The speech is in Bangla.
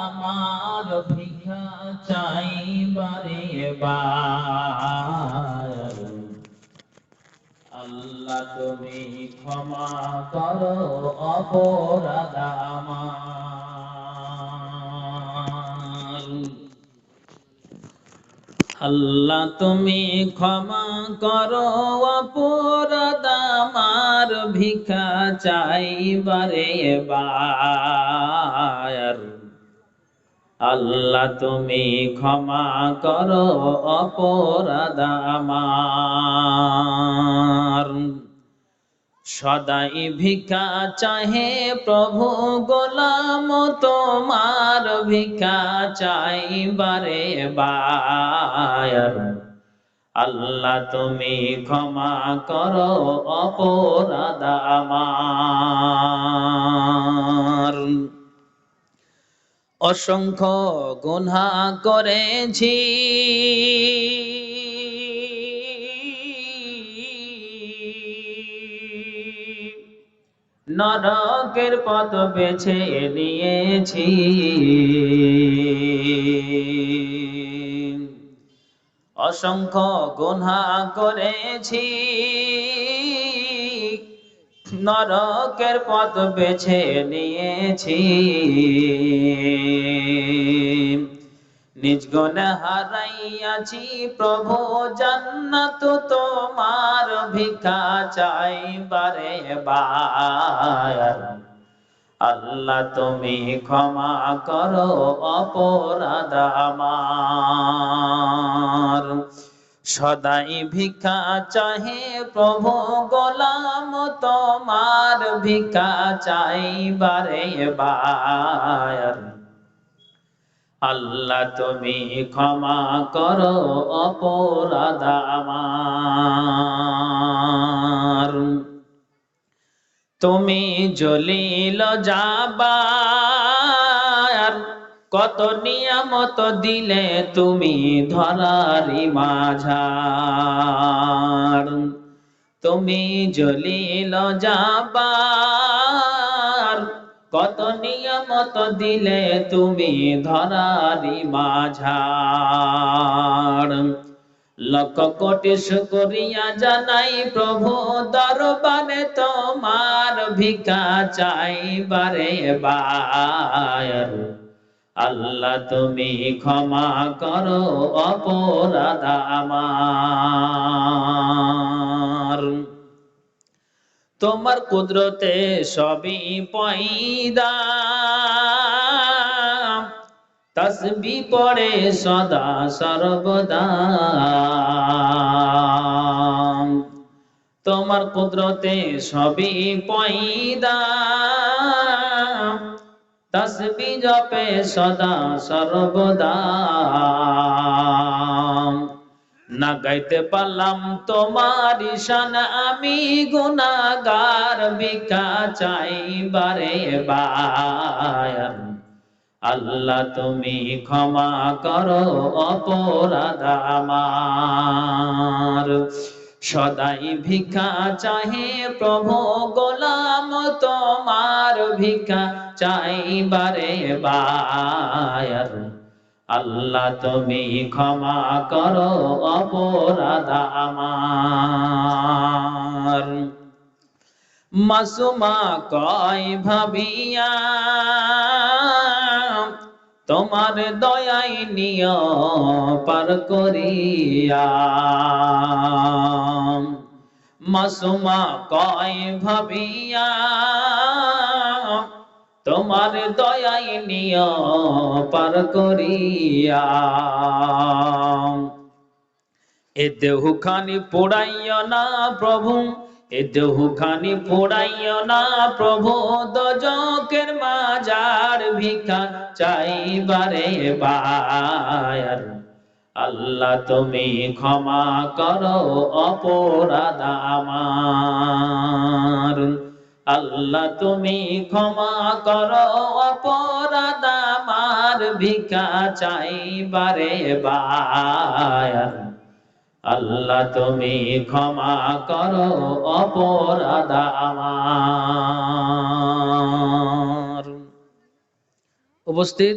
আমার ভিক্ষা চাই বারে বার আল্লাহ তুমি ক্ষমা করো অপরাধ আমার। আল্লাহ তুমি ক্ষমা করো অপরাধ আমার ভিক্ষা চাইবারে বার আল্লাহ তুমি ক্ষমা করো অপরাধ আমার সদাই ভিক্ষা চাহে প্রভু গোলাম, তোমার ভিক্ষা চাইবারে বায়ার আল্লাহ তুমি ক্ষমা করো অপরাধ আমার। অসংখ্য গুনা করেছি। নরকের পথ বেছে নিয়েছি। অসংখ্য গুনা করেছি। নরকের পথ বেছে নিয়েছি। নিজ হারাইয়াছি, প্রভু জান্নাত তোমার ভিক্ষা চাই বারে বার আল্লাহ তুমি ক্ষমা করো অপরাধ আমার। সদাই ভিক্ষা চাহে, প্রভু গোলাম তোমার ভিক্ষা চাই বারে বার আল্লাহ, তুমি ক্ষমা করো অপরাধ আমার। তুমি জলিল যাবার কত নিয়ামত দিলে তুমি ধরারি মাঝার। তুমি জলিল যাবার কত নিয়ামত দিলে তুমি ধরারি মাঝার? লক্ষ কোটি শুকরিয়া জানাই প্রভু দরবারে, তোমার ভিক্ষা চাই বারে বার আল্লাহ তুমি ক্ষমা করো অপরাধ আমার। তোমার কুদরতে সবই পয়দা। তসবি পড়ে সদা সর্বদা। তোমার কুদরতে সবই পয়দা। তসবি জপে সদা সর্বদা। গাইতে পারলাম, তোমার ঈশান আমি গুনাগার ভিক্ষা চাই বারে বার আল্লাহ তুমি ক্ষমা করো অপরাধ আমার। সদাই ভিক্ষা চাহে প্রভু গোলাম, তোমার ভিক্ষা চাই বারে বার আল্লাহ তুমি ক্ষমা করো অপরাধ আমার। মাসুমা কয়, ভাবিয়া, তোমার দয়াই নিয় পার করিয়া। মাসুমা কয়, ভাবিয়া তোমার দয়াই নিয়, পার করিয়া। এ দেহুখানি পোড়াইয় না প্রভু, এ দেহুখানি পোড়াইয় না প্রভু। দজকের মাজার ভিক্ষা চাইবারে বার আল্লাহ তুমি ক্ষমা করো, অপরাধ আমার। আল্লাহ তুমি ক্ষমা করো, অপরাধ আমার ভিক্ষা চাইবারে বায়ার আল্লাহ তুমি ক্ষমা করো, অপরাধ আমার। উপস্থিত?